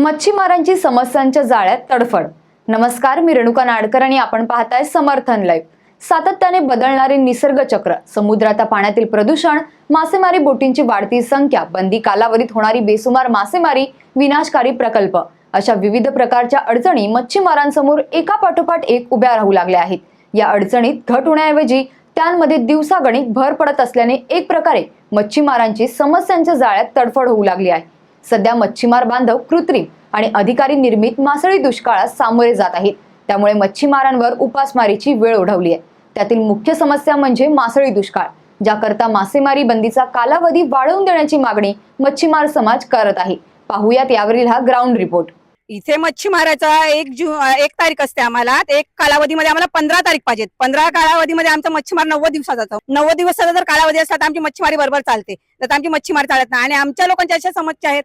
मच्छीमारांची समस्यांच्या जाळ्यात तडफड. नमस्कार मी रेणुका नाडकर आणि आपण पाहताय समर्थन लाईव्ह. सातत्याने बदलणारे निसर्ग चक्र समुद्राच्या पाण्यातील प्रदूषण मासेमारी बोटींची वाढती संख्या बंदी कालावधीत होणारी बेसुमार मासेमारी विनाशकारी प्रकल्प अशा विविध प्रकारच्या अडचणी मच्छीमारांसमोर एका पाठोपाठ एक उभ्या राहू लागल्या आहेत. या अडचणीत घट होण्याऐवजी त्यांमध्ये दिवसागणिक भर पडत असल्याने एक प्रकारे मच्छीमारांची समस्यांच्या जाळ्यात तडफड होऊ लागली आहे. सध्या मच्छीमार बांधव कृत्रिम आणि अधिकारी निर्मित मासळी दुष्काळात सामोरे जात आहेत. त्यामुळे मच्छीमारांवर उपासमारीची वेळ ओढवली आहे. त्यातील मुख्य समस्या म्हणजे मासळी दुष्काळ ज्याकरता मासेमारी बंदीचा कालावधी वाढवून देण्याची मागणी मच्छीमार समाज करत आहे. पाहुयात यावरील हा ग्राउंड रिपोर्ट इथे मच्छीमाराचा एक जून एक तारीख असते आम्हाला. एक कालावधीमध्ये आम्हाला पंधरा तारीख पाहिजे पंधरा कालावधीमध्ये आमचा मच्छीमार नव्वद दिवसाचा जातो नव्वद दिवसाचा जर कालावधी असला तर आमची मच्छीमारी बरोबर चालते. तर आमची मच्छीमारी चालत नाही. आणि आमच्या लोकांच्या अशा समस्या आहेत.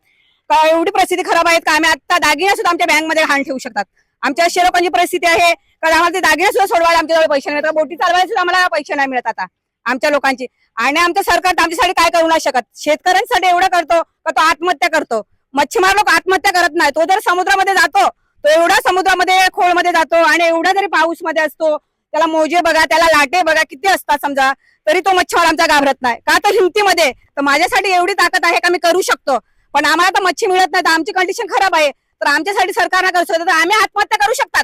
का एवढी परिस्थिती खराब आहेत का आम्ही आता दागिने सुद्धा आमच्या बँकमध्ये घाण ठेवू शकतात. आमच्या अशा लोकांची परिस्थिती आहे. कारण आम्हाला ते दागिने सुद्धा सोडवायला आमच्याजवळ पैसे नाही मिळत बोटी चालवायला सुद्धा आम्हाला पैसे नाही मिळत आता आमच्या लोकांची. आणि आमचं सरकार आमच्यासाठी काय करू नाही शकत. शेतकऱ्यांसाठी एवढं करतो का तो आत्महत्या करतो. मच्छीमार लोक आत्महत्या करत नाही तो जर समुद्रामध्ये जातो तो एवढा समुद्रामध्ये खोळमध्ये जातो आणि एवढा जरी पाऊसमध्ये असतो त्याला मोजे बघा त्याला लाटे बघा किती असतात समजा तरी तो मच्छीमार आमचा घाबरत नाही. का तर हिमतीमध्ये. तर माझ्यासाठी एवढी ताकद आहे का मी करू शकतो? पण आम्हाला तर मच्छी मिळत नाही तर आमची कंडिशन खराब आहे. तर आमच्यासाठी सरकारनं करू शकतो. तर आम्ही आत्महत्या करू शकतात.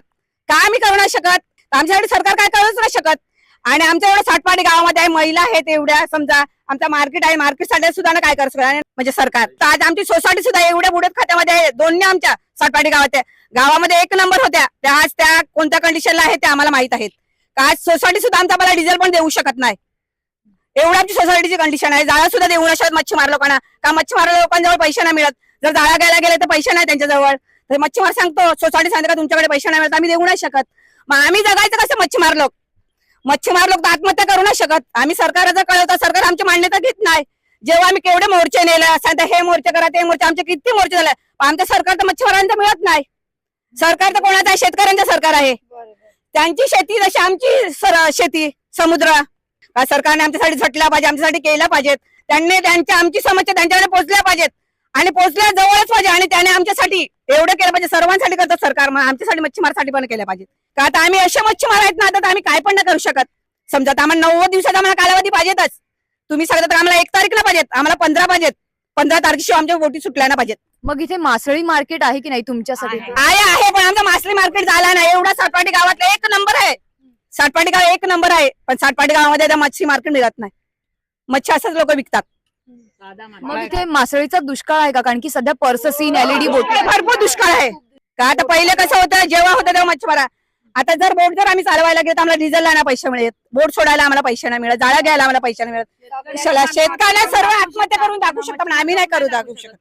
का आम्ही करू नाही शकत? आमच्यासाठी सरकार काय करूच नाही शकत? आणि आमच्या एवढ्या साठपाणी गावामध्ये आहे महिला आहेत एवढ्या समजा आमचा मार्केट आहे मार्केटसाठी सुद्धा काय करू म्हणजे सरकार. तर आज आमची सोसायटी सुद्धा एवढ्या बुडत खात्यामध्ये आहे दोन्ही आमच्या साठपाणी गावात गावामध्ये एक नंबर होत्या. त्या आज त्या कोणत्या कंडिशनला आहेत ते आम्हाला माहीत आहेत. का आज सोसायटी सुद्धा आमचा मला डिझेल पण देऊ शकत नाही. एवढी आमची सोसायटीची कंडिशन आहे. जाळा सुद्धा देऊ नाही शकत मच्छीमार लोकांना. का मच्छीमार लोकांजवळ पैसे नाही मिळत. जर जाळा घ्यायला गेले तर पैसे नाही त्यांच्याजवळ. तर मच्छीमार सांगतो सोसायटी सांगते का तुमच्याकडे पैसे नाही मिळत आम्ही देऊ नाही शकत. मग आम्ही जगायचं कसं मच्छीमार लोक? मच्छीमार लोक आत्महत्या करू नाही शकत. आम्ही सरकारला कळवतो सरकार आमची मान्यता घेत नाही. जेव्हा आम्ही केवढे मोर्चे नेले सांगता हे मोर्चे करा ते मोर्चे आमचे किती मोर्चे झाले? पण आमचं सरकार तर मच्छीमारांचं मिळत नाही. सरकार तर कोणाचं आहे? शेतकऱ्यांचं सरकार आहे. त्यांची शेती जशी आमची शेती समुद्र. सरकारने आमच्यासाठी झटला पाहिजे आमच्यासाठी केल्या पाहिजेत. त्यांनी त्यांच्या आमची समस्या त्यांच्याकडे पोहोचल्या पाहिजेत. आणि पोहोचल्या जवळच पाहिजे आणि त्याने आमच्यासाठी एवढं केलं पाहिजे. सर्वांसाठी करतं सरकार. मग आमच्यासाठी मच्छीमारसाठी पण केलं पाहिजे का आता आम्ही असे मच्छीमार आहेत ना आता तर आम्ही काय पण नाही करू शकत. समजा आम्हाला नव्वद दिवसाचा आम्हाला कालावधी पाहिजेतच. तुम्ही सांगता तर आम्हाला एक तारीखला पाहिजेत. आम्हाला पंधरा पाहिजेत. पंधरा तारखेशिवाय आमच्या बोटी सुटल्या ना पाहिजेत. मग इथे मासळी मार्केट आहे की नाही तुमच्यासाठी? आहे. आहे पण आमचा मासळी मार्केट झाला नाही. एवढा सातपाटी गावातला एक नंबर आहे. सातपाटी गाव एक नंबर आहे. पण सातपाटी गावामध्ये मच्छी मार्केट मिळत नाही. मच्छी असंच लोक विकतात. मग इथे मासळीचा दुष्काळ आहे का? कारण की सध्या पर्ससीन एलईडी बोट. भरपूर दुष्काळ आहे. का? आता पहिले कसं होतं? जेव्हा होतं तेव्हा मच्छीमारा आता जर बोट जर आम्ही चालवायला गेलो तर आम्हाला डिझेलला ना पैसे मिळत बोट सोडायला आम्हाला पैसे नाही मिळत. जाळ्या घ्यायला आम्हाला पैसे नाही मिळत. कशाला? शेतकऱ्याला सर्व आत्महत्या करून दाखवू शकतो पण आम्ही नाही करू दाखवू शकत.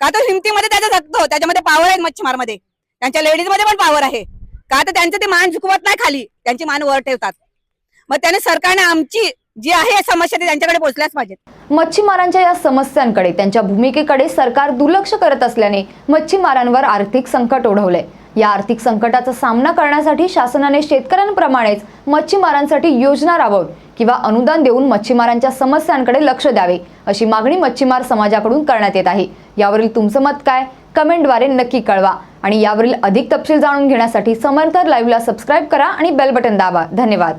का तो हिमतीमध्ये त्याचा जगतो. त्याच्यामध्ये पावर आहे मच्छीमारमध्ये त्यांच्या लेडीजमध्ये पण पावर आहे. का तर त्यांचं ते मान झुकवत नाही खाली. त्यांची मान वर ठेवतात. मग त्याने सरकारने आमची जी आहे समस्या ते त्यांच्याकडे पोहोचल्याच पाहिजेत. मच्छीमारांच्या या समस्यांकडे त्यांच्या भूमिकेकडे सरकार दुर्लक्ष करत असल्याने मच्छीमारांवर आर्थिक संकट ओढवलंय या आर्थिक संकटाचा सामना करण्यासाठी शासनाने शेतकऱ्यांप्रमाणेच मच्छीमारांसाठी योजना राबवून किंवा अनुदान देऊन मच्छीमारांच्या समस्यांकडे लक्ष द्यावे अशी मागणी मच्छीमार समाजाकडून करण्यात येत आहे. यावरील तुमचं मत काय? कमेंटद्वारे नक्की कळवा आणि यावरील अधिक तपशील जाणून घेण्यासाठी समर्थ लाईव्हला सबस्क्राईब करा आणि बेल बटन दाबा. धन्यवाद.